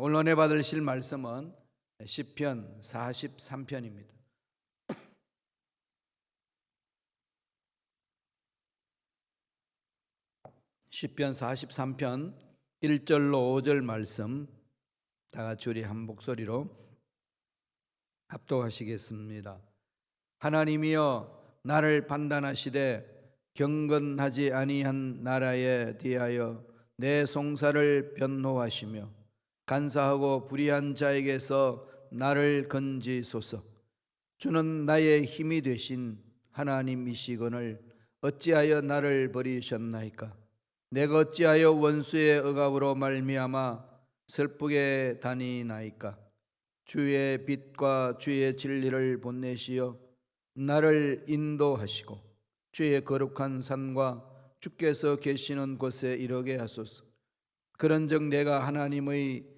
오늘 은혜 받으실 말씀은 시편 43편입니다. 시편 43편 1절로 5절 말씀 다 같이 우리 한 목소리로 합독하시겠습니다. 하나님이여 나를 판단하시되 경건하지 아니한 나라에 대하여 내 송사를 변호하시며 간사하고 불의한 자에게서 나를 건지소서. 주는 나의 힘이 되신 하나님이시거늘 어찌하여 나를 버리셨나이까? 내가 어찌하여 원수의 억압으로 말미암아 슬프게 다니나이까? 주의 빛과 주의 진리를 보내시어 나를 인도하시고 주의 거룩한 산과 주께서 계시는 곳에 이르게 하소서. 그런즉 내가 하나님의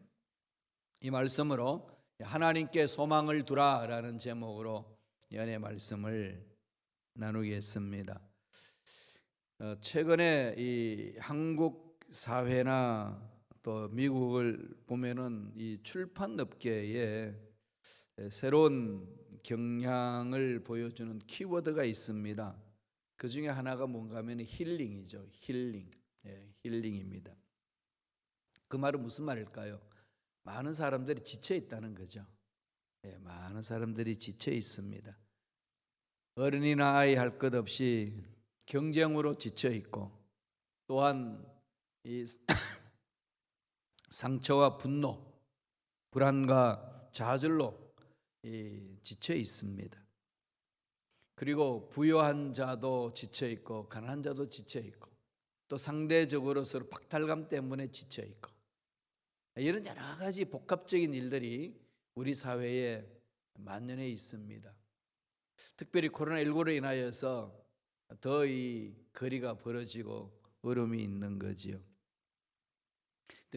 이 말씀으로 하나님께 소망을 두라라는 제목으로 연애 말씀을 나누겠습니다. 어, 최근에 이 한국 사회나 또 미국을 보면은 이 출판 업계에 새로운 경향을 보여주는 키워드가 있습니다. 그 중에 하나가 뭔가 하면 힐링이죠. 힐링. 예, 힐링입니다. 그 말은 무슨 말일까요? 많은 사람들이 지쳐 있다는 거죠. 예, 많은 사람들이 지쳐 있습니다. 어른이나 아이 할 것 없이 경쟁으로 지쳐 있고 또한 이 상처와 분노, 불안과 좌절로 지쳐 있습니다. 그리고 부유한 자도 지쳐 있고 가난한 자도 지쳐 있고 또 상대적으로 서로 박탈감 때문에 지쳐 있고 이런 여러 가지 복합적인 일들이 우리 사회에 만연해 있습니다. 특별히 코로나19로 인하여서 더 이 거리가 벌어지고 어려움이 있는 거지요.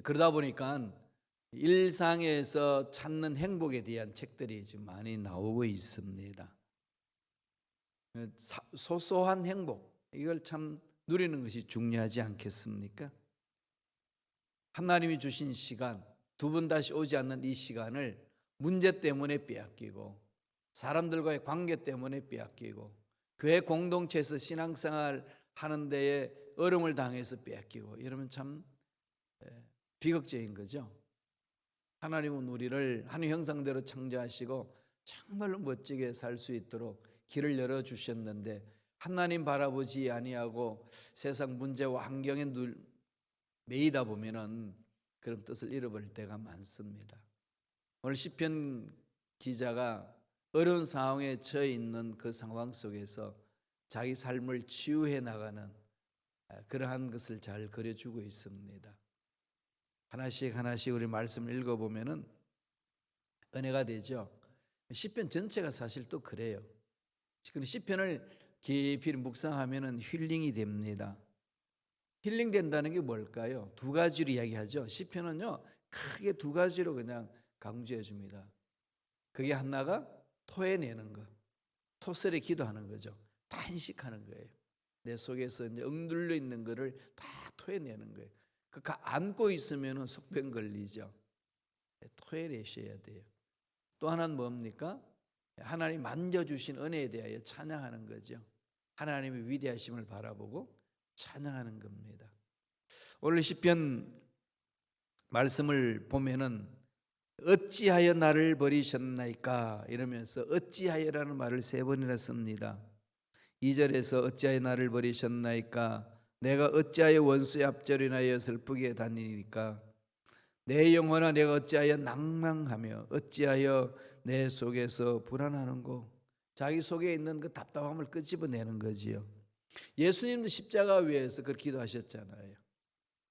그러다 보니까 일상에서 찾는 행복에 대한 책들이 지금 많이 나오고 있습니다. 소소한 행복, 이걸 참 누리는 것이 중요하지 않겠습니까? 하나님이 주신 시간, 두번 다시 오지 않는 이 시간을 문제 때문에 빼앗기고, 사람들과의 관계 때문에 빼앗기고, 교회 공동체에서 신앙생활 하는 데에 어려움을 당해서 빼앗기고, 이러면 참 비극적인 거죠. 하나님은 우리를 하나님 형상대로 창조하시고 정말로 멋지게 살 수 있도록 길을 열어 주셨는데 하나님 바라보지 아니하고 세상 문제와 환경에 눌 매이다 보면은 그런 뜻을 잃어버릴 때가 많습니다. 오늘 시편 기자가 어려운 상황에 처해 있는 그 상황 속에서 자기 삶을 치유해 나가는 그러한 것을 잘 그려주고 있습니다. 하나씩 하나씩 우리 말씀을 읽어보면은 은혜가 되죠. 시편 전체가 사실 또 그래요. 시편을 깊이 묵상하면은 힐링이 됩니다. 힐링 된다는 게 뭘까요? 두 가지로 이야기하죠. 시편은요 크게 두 가지로 그냥 강조해 줍니다. 그게 하나가 토해내는 것, 토설에 기도하는 거죠. 단식하는 거예요. 내 속에서 이제 억눌려 있는 거를 다 토해내는 거예요. 그 안고 있으면 속병 걸리죠. 네, 토해내셔야 돼요. 또 하나는 뭡니까? 하나님 만져주신 은혜에 대하여 찬양하는 거죠. 하나님의 위대하심을 바라보고 찬양하는 겁니다. 오늘 시편 말씀을 보면은 어찌하여 나를 버리셨나이까 이러면서 어찌하여라는 말을 세 번이나 씁니다. 2절에서 어찌하여 나를 버리셨나이까 내가 어찌하여 원수의 앞절이나여 슬프게 다니니까 내 영혼아 내가 어찌하여 낭망하며 어찌하여 내 속에서 불안하는고 자기 속에 있는 그 답답함을 끄집어내는 거지요. 예수님도 십자가 위에서 그렇게 기도하셨잖아요.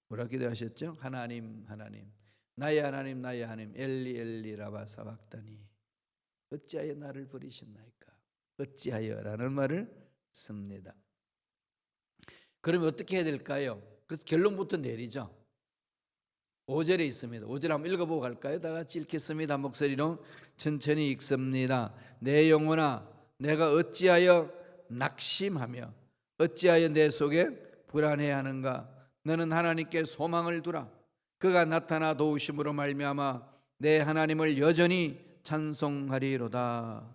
뭐라 기도하셨죠? 하나님, 하나님, 나의 하나님 나의 하나님 엘리 엘리 라바 사박다니 어찌하여 나를 버리셨나이까 어찌하여라는 말을 씁니다. 그러면 어떻게 해야 될까요? 그래서 결론부터 내리죠. 5절에 있습니다. 5절 한번 읽어보고 갈까요? 다 같이 읽겠습니다. 목소리로 천천히 읽습니다. 내 영혼아 내가 어찌하여 낙심하며 어찌하여 내 속에 불안해하는가 너는 하나님께 소망을 두라 그가 나타나 도우심으로 말미암아 내 하나님을 여전히 찬송하리로다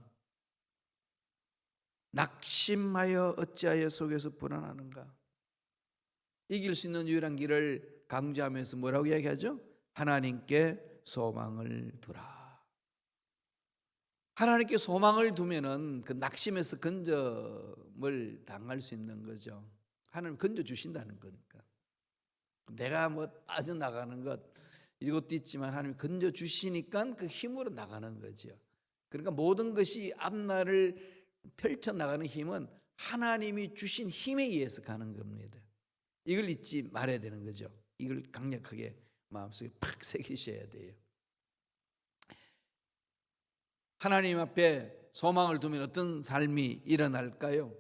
낙심하여 어찌하여 속에서 불안하는가 이길 수 있는 유일한 길을 강조하면서 뭐라고 이야기하죠? 하나님께 소망을 두라. 하나님께 소망을 두면은 그 낙심에서 건져을 당할 수 있는 거죠. 하나님 건져 주신다는 거니까. 내가 뭐 빠져나가는 것 이것도 있지만 하나님 건져 주시니까 그 힘으로 나가는 거죠. 그러니까 모든 것이 앞날을 펼쳐 나가는 힘은 하나님이 주신 힘에 의해서 가는 겁니다. 이걸 잊지 말아야 되는 거죠. 이걸 강력하게 마음속에 팍 새기셔야 돼요. 하나님 앞에 소망을 두면 어떤 삶이 일어날까요?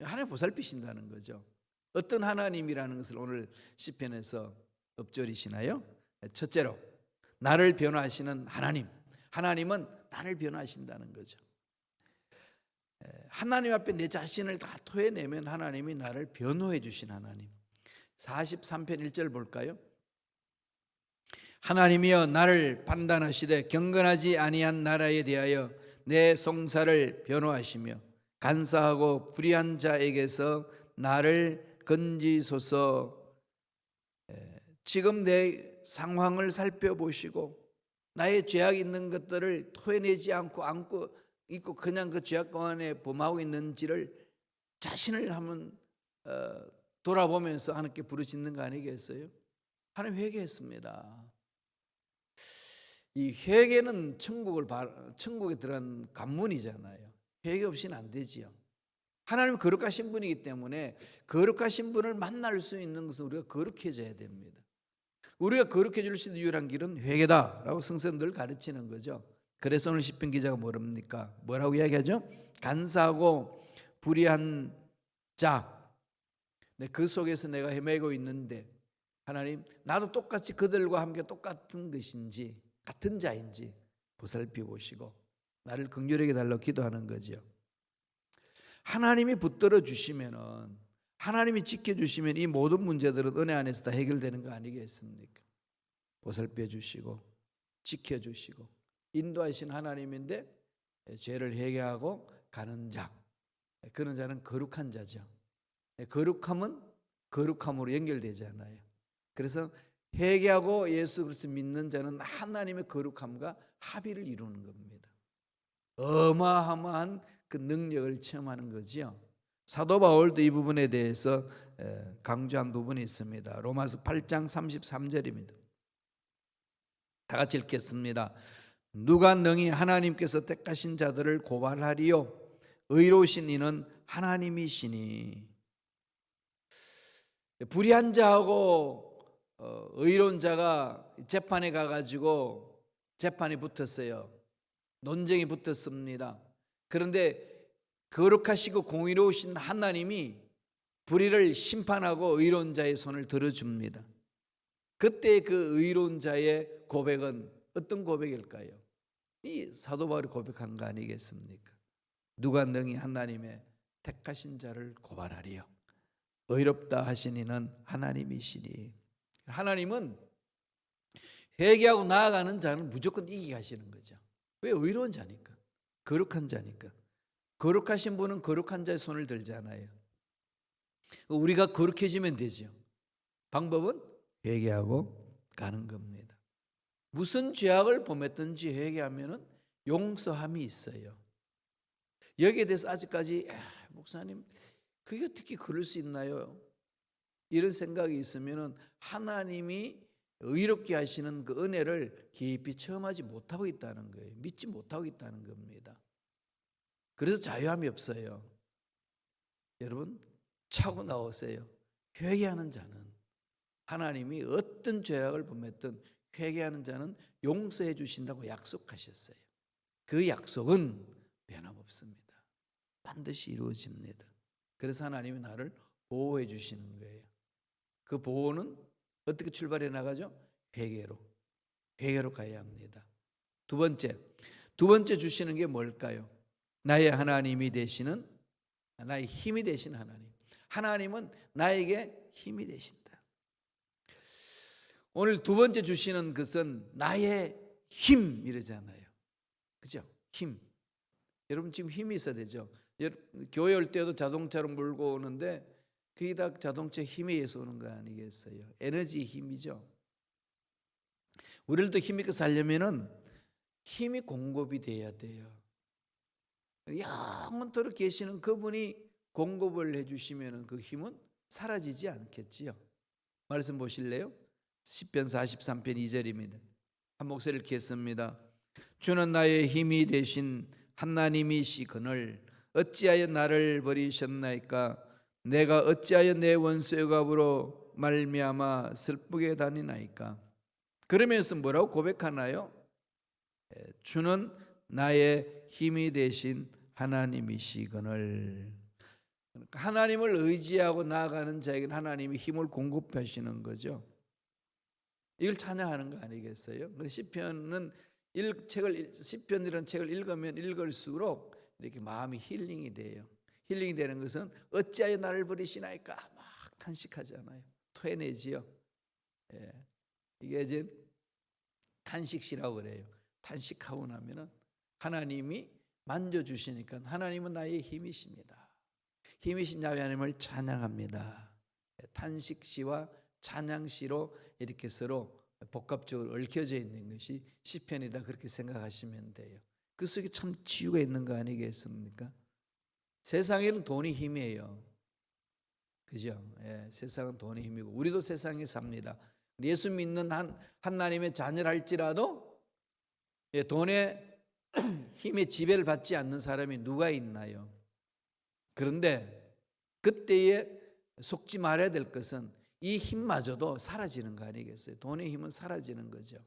하나님 보살피신다는 거죠. 어떤 하나님이라는 것을 오늘 시편에서 엎조리시나요? 첫째로 나를 변화하시는 하나님. 하나님은 나를 변화하신다는 거죠. 하나님 앞에 내 자신을 다 토해내면 하나님이 나를 변호해 주신 하나님. 43편 1절 볼까요? 하나님이여 나를 판단하시되 경건하지 아니한 나라에 대하여 내 송사를 변호하시며 간사하고 불의한 자에게서 나를 건지소서 지금 내 상황을 살펴보시고 나의 죄악 있는 것들을 토해내지 않고 안고 있고 그냥 그 죄악 안에 범하고 있는지를 자신을 한번 어, 돌아보면서 하나님께 부르짖는 거 아니겠어요? 하나님 회개했습니다. 이 회개는 천국을 천국에 들어간 관문이잖아요. 회개 없이는 안 되지요. 하나님 거룩하신 분이기 때문에 거룩하신 분을 만날 수 있는 것은 우리가 거룩해져야 됩니다. 우리가 거룩해질 수 있는 유일한 길은 회개다라고 성서들 가르치는 거죠. 그래서 오늘 시편 기자가 뭐랍니까? 뭐라고 이야기하죠? 간사하고 불의한 자. 네, 그 속에서 내가 헤매고 있는데 하나님 나도 똑같이 그들과 함께 똑같은 것인지 같은 자인지 보살펴 보시고 나를 극렬하게 달라 기도하는 거죠. 하나님이 붙들어 주시면은 하나님이 지켜 주시면 이 모든 문제들은 은혜 안에서 다 해결되는 거 아니겠습니까? 보살펴 주시고 지켜 주시고 인도하신 하나님인데 죄를 회개하고 가는 자 그런 자는 거룩한 자죠. 거룩함은 거룩함으로 연결되잖아요. 그래서 회개하고 예수 그리스도 믿는 자는 하나님의 거룩함과 합의를 이루는 겁니다. 어마어마한 그 능력을 체험하는 거지요. 사도 바울도 이 부분에 대해서 강조한 부분이 있습니다. 로마서 8장 33절입니다. 다 같이 읽겠습니다. 누가 능히 하나님께서 택하신 자들을 고발하리요 의로우신 이는 하나님이시니 불의한 자하고 어, 의로운 자가 재판에 가가지고 재판이 붙었어요. 논쟁이 붙었습니다. 그런데 거룩하시고 공의로우신 하나님이 불의를 심판하고 의로운 자의 손을 들어줍니다. 그때 그 의로운 자의 고백은 어떤 고백일까요? 이 사도 바울이 고백한 거 아니겠습니까? 누가 능히 하나님의 택하신 자를 고발하리요. 의롭다 하시니는 하나님이시니. 하나님은 회개하고 나아가는 자는 무조건 이기게 하시는 거죠. 왜 의로운 자니까. 거룩한 자니까. 거룩하신 분은 거룩한 자의 손을 들잖아요. 우리가 거룩해지면 되죠. 방법은 회개하고 가는 겁니다. 무슨 죄악을 범했든지 회개하면은 용서함이 있어요. 여기에 대해서 아직까지 목사님 그게 어떻게 그럴 수 있나요? 이런 생각이 있으면은 하나님이 의롭게 하시는 그 은혜를 깊이 체험하지 못하고 있다는 거예요. 믿지 못하고 있다는 겁니다. 그래서 자유함이 없어요. 여러분 차고 나오세요. 회개하는 자는 하나님이 어떤 죄악을 범했든 회개하는 자는 용서해 주신다고 약속하셨어요. 그 약속은 변함없습니다. 반드시 이루어집니다. 그래서 하나님이 나를 보호해 주시는 거예요. 그 보호는 어떻게 출발해 나가죠? 회개로. 회개로 가야 합니다. 두 번째, 두 번째 주시는 게 뭘까요? 나의 하나님이 되시는 나의 힘이 되신 하나님. 하나님은 나에게 힘이 되신다. 오늘 두 번째 주시는 것은 나의 힘 이러잖아요. 그죠? 힘. 여러분 지금 힘이 있어야 되죠. 교회 올 때도 자동차로 몰고 오는데 그게 다 자동차 힘에 의해서 오는 거 아니겠어요? 에너지 힘이죠. 우리를 더 힘있게 살려면은 힘이 공급이 돼야 돼요. 영원토록 계시는 그분이 공급을 해주시면 그 힘은 사라지지 않겠지요. 말씀 보실래요? 10편 43편 2절입니다. 한 목소리를 겠습니다. 주는 나의 힘이 되신 하나님이시거늘 어찌하여 나를 버리셨나이까 내가 어찌하여 내 원수의 갑으로 말미암아 슬프게 다니나이까 그러면서 뭐라고 고백하나요? 예, 주는 나의 힘이 되신 하나님이시거늘 그러니까 하나님을 의지하고 나아가는 자에게는 하나님이 힘을 공급하시는 거죠. 이걸 찬양하는 거 아니겠어요? 그래서 시편은 일, 책을 시편이라는 책을 읽으면 읽을수록 이렇게 마음이 힐링이 돼요. 힐링이 되는 것은 어찌하여 나를 버리시나이까 막 탄식하잖아요. 토해내지요. 예. 이게 이제 탄식시라고 그래요. 탄식하고 나면은 하나님이 만져 주시니까 하나님은 나의 힘이십니다. 힘이신 야훼 하나님을 찬양합니다. 예, 탄식시와 찬양시로 이렇게 서로 복합적으로 얽혀져 있는 것이 시편이다 그렇게 생각하시면 돼요. 그 속에 참 치유가 있는 거 아니겠습니까? 세상에는 돈이 힘이에요. 그죠? 예, 세상은 돈이 힘이고 우리도 세상에 삽니다. 예수 믿는 한 하나님의 자녀랄지라도 예, 돈의 힘의 지배를 받지 않는 사람이 누가 있나요? 그런데 그때에 속지 말아야 될 것은 이 힘마저도 사라지는 거 아니겠어요? 돈의 힘은 사라지는 거죠.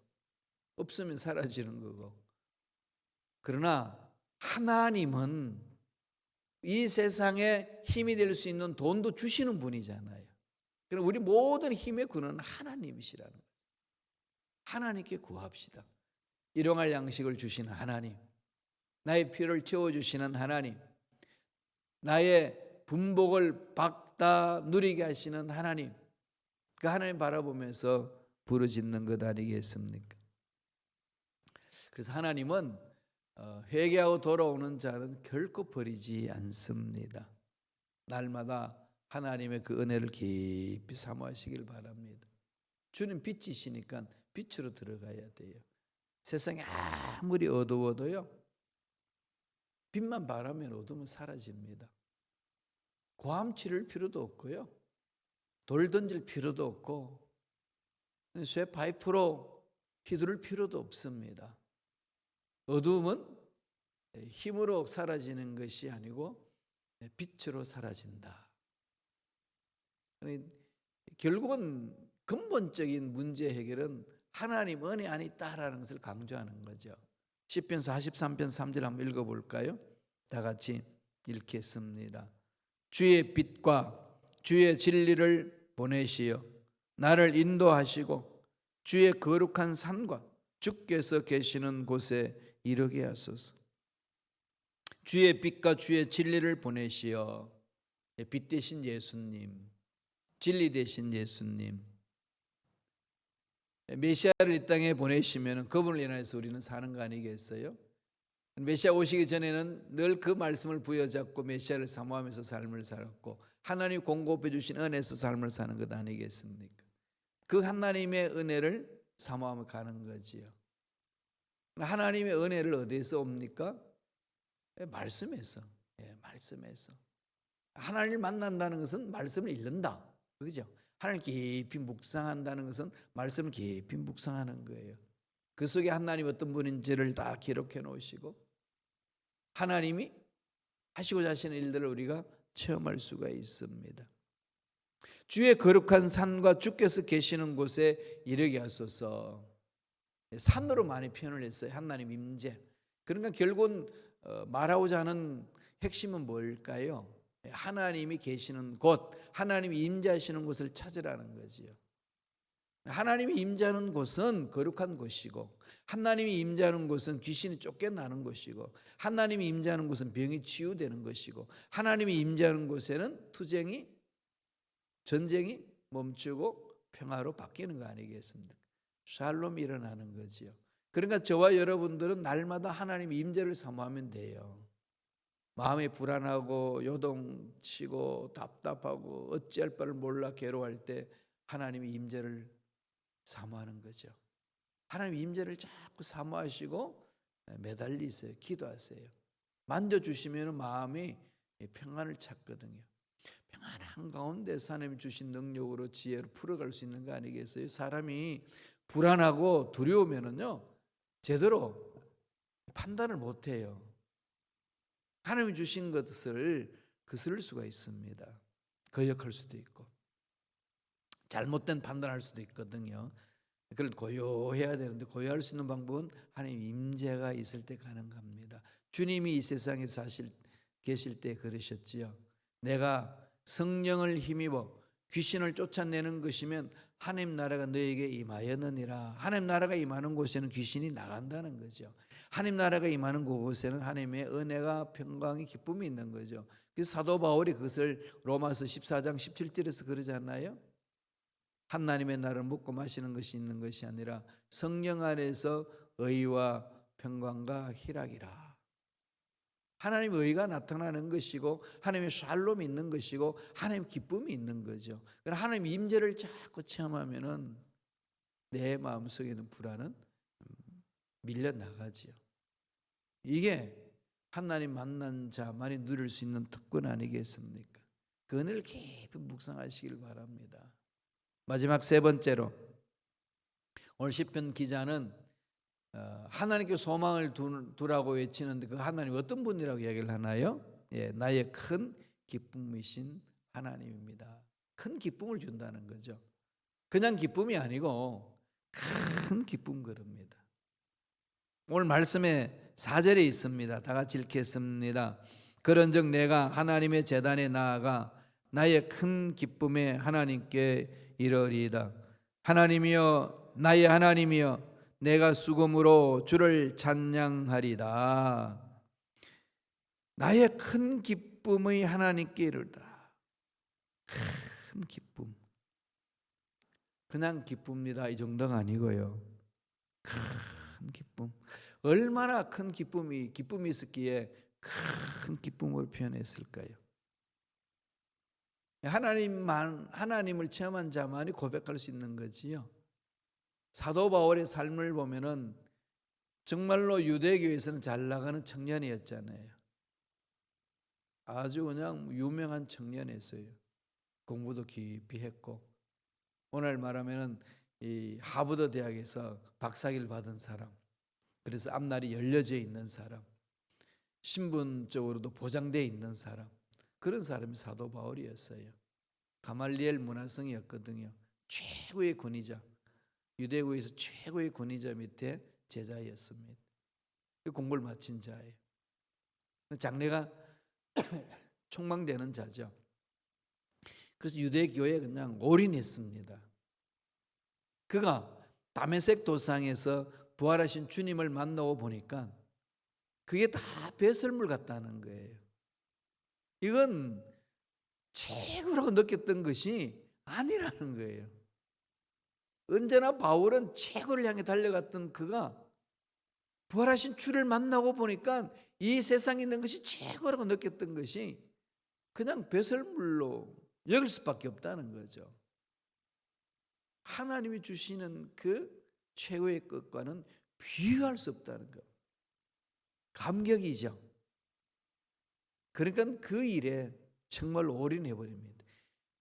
없으면 사라지는 거고. 그러나 하나님은 이 세상에 힘이 될 수 있는 돈도 주시는 분이잖아요. 그럼 우리 모든 힘의 근원은 하나님이시라는 거죠. 하나님께 구합시다. 일용할 양식을 주시는 하나님, 나의 필요를 채워주시는 하나님, 나의 분복을 받다 누리게 하시는 하나님, 그 하나님 바라보면서 부르짖는 것 아니겠습니까? 그래서 하나님은 어, 회개하고 돌아오는 자는 결코 버리지 않습니다. 날마다 하나님의 그 은혜를 깊이 사모하시길 바랍니다. 주는 빛이시니까 빛으로 들어가야 돼요. 세상이 아무리 어두워도요. 빛만 바라면 어둠은 사라집니다. 고함 치를 필요도 없고요. 돌 던질 필요도 없고 쇠 파이프로 휘두를 필요도 없습니다. 어둠은 힘으로 사라지는 것이 아니고 빛으로 사라진다. 결국은 근본적인 문제 해결은 하나님 은혜 안에 있다라는 것을 강조하는 거죠. 시편 43편 3절 한번 읽어 볼까요? 다 같이 읽겠습니다. 주의 빛과 주의 진리를 보내시어 나를 인도하시고 주의 거룩한 산과 주께서 계시는 곳에 이르게 하소서. 주의 빛과 주의 진리를 보내시어 빛 대신 예수님, 진리 대신 예수님, 메시아를 이 땅에 보내시면 그분을 인해서 우리는 사는 거 아니겠어요? 메시아 오시기 전에는 늘 그 말씀을 부여잡고 메시아를 사모하면서 삶을 살았고 하나님 공급해 주신 은혜에서 삶을 사는 것 아니겠습니까? 그 하나님의 은혜를 사모하며 가는 거지요. 하나님의 은혜를 어디에서 옵니까? 예, 말씀에서. 예, 말씀에서. 하나님을 만난다는 것은 말씀을 읽는다. 그죠? 하나님 깊이 묵상한다는 것은 말씀을 깊이 묵상하는 거예요. 그 속에 하나님 어떤 분인지를 다 기록해 놓으시고 하나님이 하시고자 하시는 일들을 우리가 체험할 수가 있습니다. 주의 거룩한 산과 주께서 계시는 곳에 이르게 하소서. 산으로 많이 표현을 했어요. 하나님 임재. 그러니까 결국은 어, 말하고자 하는 핵심은 뭘까요? 하나님이 계시는 곳, 하나님이 임재하시는 곳을 찾으라는 거지요. 하나님이 임재하는 곳은 거룩한 곳이고 하나님이 임재하는 곳은 귀신이 쫓겨나는 곳이고 하나님이 임재하는 곳은 병이 치유되는 것이고 하나님이 임재하는 곳에는 투쟁이 전쟁이 멈추고 평화로 바뀌는 거 아니겠습니까? 샬롬이 일어나는 거지요. 그러니까 저와 여러분들은 날마다 하나님 임재를 사모하면 돼요. 마음이 불안하고 요동치고 답답하고 어찌할 바를 몰라 괴로워할 때 하나님의 임재를 사모하는 거죠. 하나님 임재를 자꾸 사모하시고 매달리세요. 기도하세요. 만져주시면 마음이 평안을 찾거든요. 평안한 가운데서 하나님 주신 능력으로 지혜로 풀어갈 수 있는 거 아니겠어요? 사람이 불안하고 두려우면은요 제대로 판단을 못 해요. 하나님이 주신 것을 거스를 수가 있습니다. 거역할 수도 있고 잘못된 판단할 수도 있거든요. 그걸 고요해야 되는데 고요할 수 있는 방법은 하나님 임재가 있을 때 가능합니다. 주님이 이 세상에 사실 계실 때 그러셨지요. 내가 성령을 힘입어 귀신을 쫓아내는 것이면 하나님 나라가 너에게 임하였느니라. 하나님 나라가 임하는 곳에는 귀신이 나간다는 거죠. 하나님 나라가 임하는 곳에는 하나님의 은혜가 평강이 기쁨이 있는 거죠. 그래서 사도 바울이 그것을 로마서 14장 17절에서 그러지 않나요? 하나님의 나를 묻고 마시는 것이 있는 것이 아니라 성령 안에서 의와 평강과 희락이라. 하나님의 의가 나타나는 것이고 하나님의 샬롬이 있는 것이고 하나님의 기쁨이 있는 거죠. 그러나 하나님 임재를 자꾸 체험하면은 내 마음속에는 불안은 밀려 나가지요. 이게 하나님 만난 자만이 누릴 수 있는 특권 아니겠습니까? 그 은혜를 깊이 묵상하시길 바랍니다. 마지막 세 번째로 오늘 시편 기자는 어, 하나님께 소망을 두라고 외치는데 그 하나님 어떤 분이라고 이야기를 하나요? 예, 나의 큰 기쁨이신 하나님입니다. 큰 기쁨을 준다는 거죠. 그냥 기쁨이 아니고 큰 기쁨 그럽니다. 오늘 말씀에 4절에 있습니다. 다 같이 읽겠습니다. 그런즉 내가 하나님의 재단에 나아가 나의 큰 기쁨에 하나님께 이르리이다. 하나님이여 나의 하나님이여 내가 수금으로 주를 찬양하리다. 나의 큰 기쁨의 하나님께 이르다. 큰 기쁨. 그냥 기쁩니다. 이 정도가 아니고요. 큰 기쁨. 얼마나 큰 기쁨이 기쁨이 있었기에 큰 기쁨을 표현했을까요? 하나님만 하나님을 체험한 자만이 고백할 수 있는 거지요. 사도 바울의 삶을 보면은 정말로 유대교에서는 잘 나가는 청년이었잖아요. 아주 그냥 유명한 청년이었어요. 공부도 깊이 했고 오늘 말하면은 이 하버드 대학에서 박사기를 받은 사람. 그래서 앞날이 열려져 있는 사람. 신분적으로도 보장되어 있는 사람. 그런 사람이 사도 바울이었어요. 가말리엘 문화성이었거든요. 최고의 권위자. 유대국에서 최고의 권위자 밑에 제자였습니다. 그 공부를 마친 자예요. 장래가 촉망되는 자죠. 그래서 유대교에 그냥 올인했습니다. 그가 다메섹 도상에서 부활하신 주님을 만나고 보니까 그게 다 배설물 같다는 거예요. 이건 최고라고 느꼈던 것이 아니라는 거예요. 언제나 바울은 최고를 향해 달려갔던 그가 부활하신 주를 만나고 보니까 이 세상에 있는 것이 최고라고 느꼈던 것이 그냥 배설물로 여길 수밖에 없다는 거죠. 하나님이 주시는 그 최고의 것과는 비교할 수 없다는 것. 감격이죠. 그러니까 그 일에 정말 올인해 버립니다.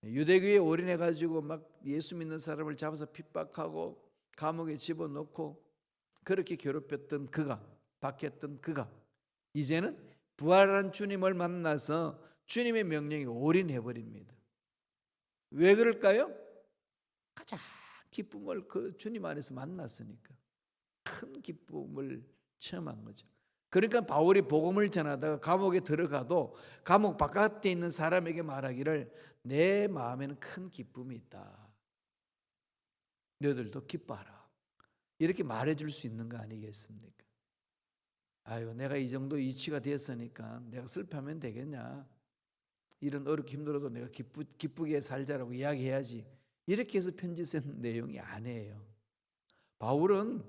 유대교에 올인해 가지고 막 예수 믿는 사람을 잡아서 핍박하고 감옥에 집어넣고 그렇게 괴롭혔던 그가 박했던 그가 이제는 부활한 주님을 만나서 주님의 명령에 올인해 버립니다. 왜 그럴까요? 가장 기쁨을 그 주님 안에서 만났으니까 큰 기쁨을 체험한 거죠. 그러니까 바울이 복음을 전하다가 감옥에 들어가도 감옥 바깥에 있는 사람에게 말하기를 내 마음에는 큰 기쁨이 있다. 너희들도 기뻐하라. 이렇게 말해줄 수 있는 거 아니겠습니까? 아유, 내가 이 정도 이치가 됐으니까 내가 슬퍼하면 되겠냐? 이런 어렵게 힘들어도 내가 기쁘, 기쁘게 살자라고 이야기해야지. 이렇게 해서 편지 쓴 내용이 아니에요. 바울은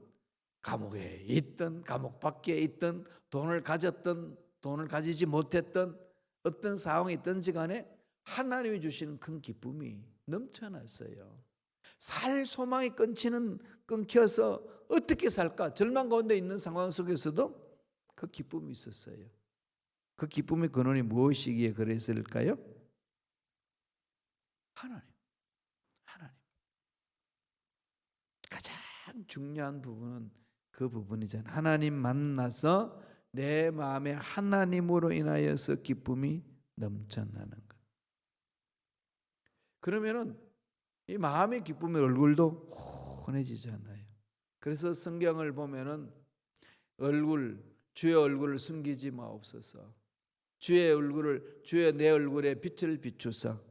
감옥에 있던 감옥 밖에 있던 돈을 가졌던 돈을 가지지 못했던 어떤 상황이 있든지 간에 하나님이 주시는 큰 기쁨이 넘쳐났어요. 살 소망이 끊기는 끊겨서 어떻게 살까 절망 가운데 있는 상황 속에서도 그 기쁨이 있었어요. 그 기쁨의 근원이 무엇이기에 그랬을까요? 하나님. 하나님. 가장 중요한 부분은 그 부분이잖아요. 하나님 만나서 내 마음에 하나님으로 인하여서 기쁨이 넘쳐나는 것. 그러면은 이 마음의 기쁨의 얼굴도 환해지잖아요. 그래서 성경을 보면은 얼굴 주의 얼굴을 숨기지 마옵소서. 주의 얼굴을 주의 내 얼굴에 빛을 비추사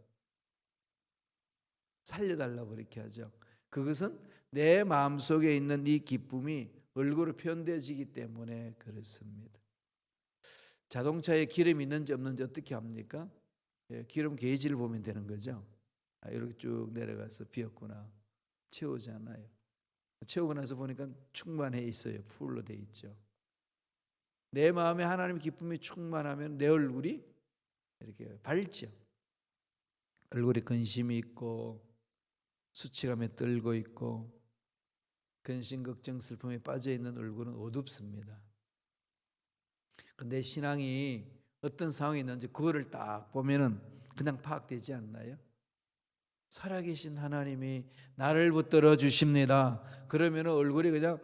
살려달라고 그렇게 하죠. 그것은 내 마음 속에 있는 이 기쁨이 얼굴로 표현되어지기 때문에 그렇습니다. 자동차에 기름이 있는지 없는지 어떻게 합니까? 예, 기름 게이지를 보면 되는 거죠. 아, 이렇게 쭉 내려가서 비었구나 채우잖아요. 채우고 나서 보니까 충만해 있어요. 풀로 돼 있죠. 내 마음에 하나님 기쁨이 충만하면 내 얼굴이 이렇게 밝죠. 얼굴에 근심이 있고 수치감에 떨고 있고 근심 걱정 슬픔에 빠져 있는 얼굴은 어둡습니다. 근데 신앙이 어떤 상황이 있는지 그거를 딱 보면은 그냥 파악되지 않나요? 살아계신 하나님이 나를 붙들어 주십니다. 그러면 얼굴이 그냥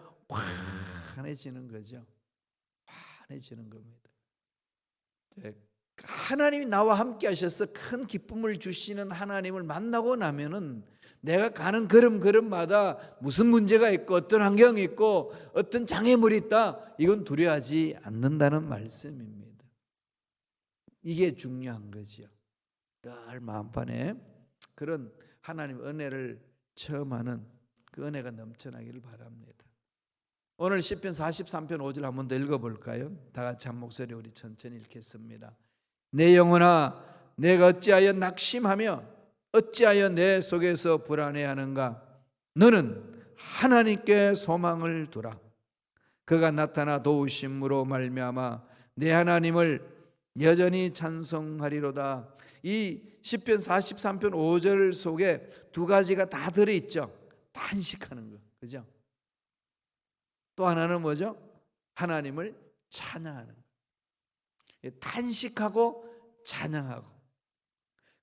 환해지는 거죠. 환해지는 겁니다. 네, 하나님이 나와 함께 하셔서 큰 기쁨을 주시는 하나님을 만나고 나면은 내가 가는 걸음 걸음마다 무슨 문제가 있고 어떤 환경이 있고 어떤 장애물이 있다 이건 두려워하지 않는다는 말씀입니다. 이게 중요한 거지요. 늘 마음판에 그런 하나님 은혜를 체험하는 그 은혜가 넘쳐나기를 바랍니다. 오늘 시편 43편 5절 한번 더 읽어볼까요? 다 같이 한 목소리 우리 천천히 읽겠습니다. 내 영혼아 내가 어찌하여 낙심하며 어찌하여 내 속에서 불안해하는가? 너는 하나님께 소망을 두라. 그가 나타나 도우심으로 말미암아 내 하나님을 여전히 찬송하리로다. 이 시편 43편 5절 속에 두 가지가 다 들어 있죠. 단식하는 거. 그죠? 또 하나는 뭐죠? 하나님을 찬양하는 거. 단식하고 찬양하고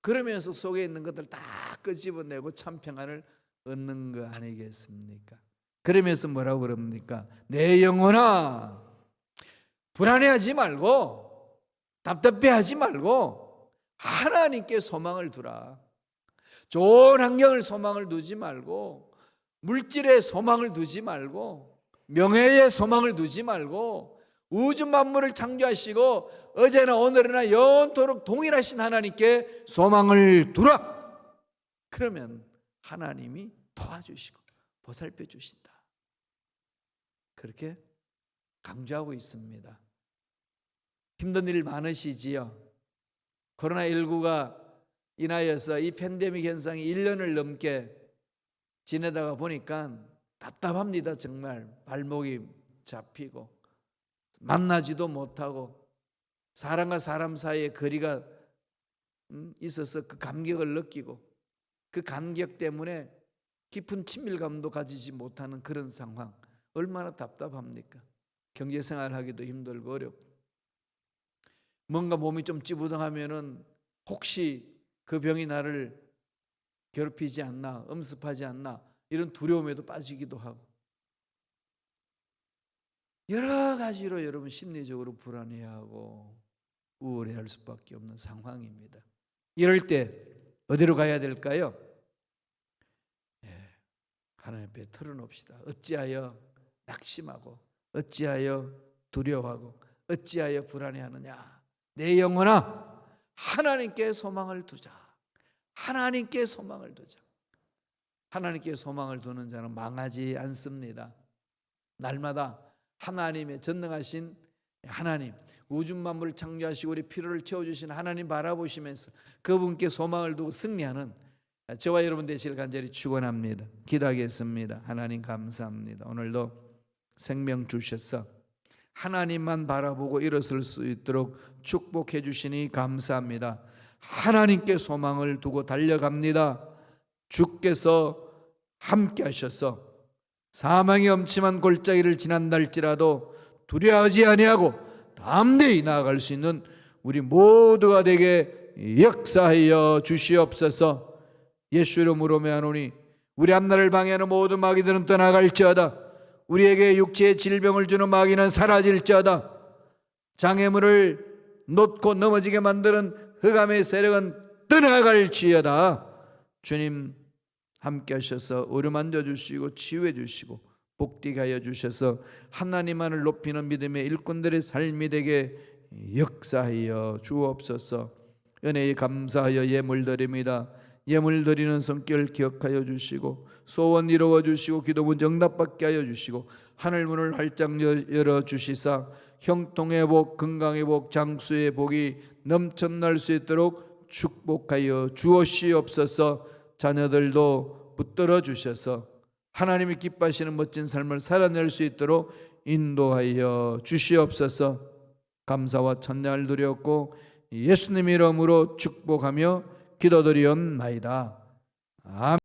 그러면서 속에 있는 것들 다 끄집어내고 참 평안을 얻는 거 아니겠습니까? 그러면서 뭐라고 그럽니까? 내 영혼아 불안해하지 말고 답답해하지 말고 하나님께 소망을 두라. 좋은 환경을 소망을 두지 말고 물질에 소망을 두지 말고 명예에 소망을 두지 말고 우주 만물을 창조하시고 어제나 오늘이나 영원토록 동일하신 하나님께 소망을 두라. 그러면 하나님이 도와주시고 보살펴 주신다. 그렇게 강조하고 있습니다. 힘든 일 많으시지요. 코로나19가 인하여서 이 팬데믹 현상이 1년을 넘게 지내다가 보니까 답답합니다. 정말 발목이 잡히고 만나지도 못하고 사람과 사람 사이에 거리가 음, 있어서 그 감격을 느끼고 그 감격 때문에 깊은 친밀감도 가지지 못하는 그런 상황 얼마나 답답합니까? 경제 생활 하기도 힘들고 어렵고 뭔가 몸이 좀 찌부둥하면은 혹시 그 병이 나를 괴롭히지 않나 엄습하지 않나 이런 두려움에도 빠지기도 하고 여러 가지로 여러분 심리적으로 불안해하고 우울해할 수밖에 없는 상황입니다. 이럴 때 어디로 가야 될까요? 예, 하나님 앞에 털어놓읍시다. 어찌하여 낙심하고 어찌하여 두려워하고 어찌하여 불안해하느냐 내 영혼아 하나님께 소망을 두자 하나님께 소망을 두자 하나님께 소망을 두는 자는 망하지 않습니다 날마다 하나님의 전능하신 하나님 우주 만물을 창조하시고 우리 필요를 채워주신 하나님 바라보시면서 그분께 소망을 두고 승리하는 저와 여러분 되시길 간절히 축원합니다. 기도하겠습니다. 하나님 감사합니다. 오늘도 생명 주셔서 하나님만 바라보고 일어설 수 있도록 축복해 주시니 감사합니다. 하나님께 소망을 두고 달려갑니다. 주께서 함께 하셔서 사망의 엄침한 골짜기를 지난달지라도 두려워하지 아니하고 담대히 나아갈 수 있는 우리 모두가 되게 역사하여 주시옵소서. 예수 이름으로 메하노니 우리 앞날을 방해하는 모든 마귀들은 떠나갈지어다. 우리에게 육체의 질병을 주는 마귀는 사라질지어다. 장애물을 놓고 넘어지게 만드는 흑암의 세력은 떠나갈지어다. 주님 함께 하셔서 어루만져 주시고 치유해 주시고 복되게 하여 주셔서 하나님만을 높이는 믿음의 일꾼들의 삶이 되게 역사하여 주옵소서 은혜에 감사하여 예물 드립니다 예물 드리는 성결 기억하여 주시고 소원 이루어 주시고 기도문 정답받게 하여 주시고 하늘 문을 활짝 열어 주시사 형통의 복 건강의 복 장수의 복이 넘쳐날 수 있도록 축복하여 주옵시옵소서. 자녀들도 붙들어 주셔서 하나님이 기뻐하시는 멋진 삶을 살아낼 수 있도록 인도하여 주시옵소서. 감사와 찬양을 드렸고 예수님 이름으로 축복하며 기도드리옵나이다. 아멘.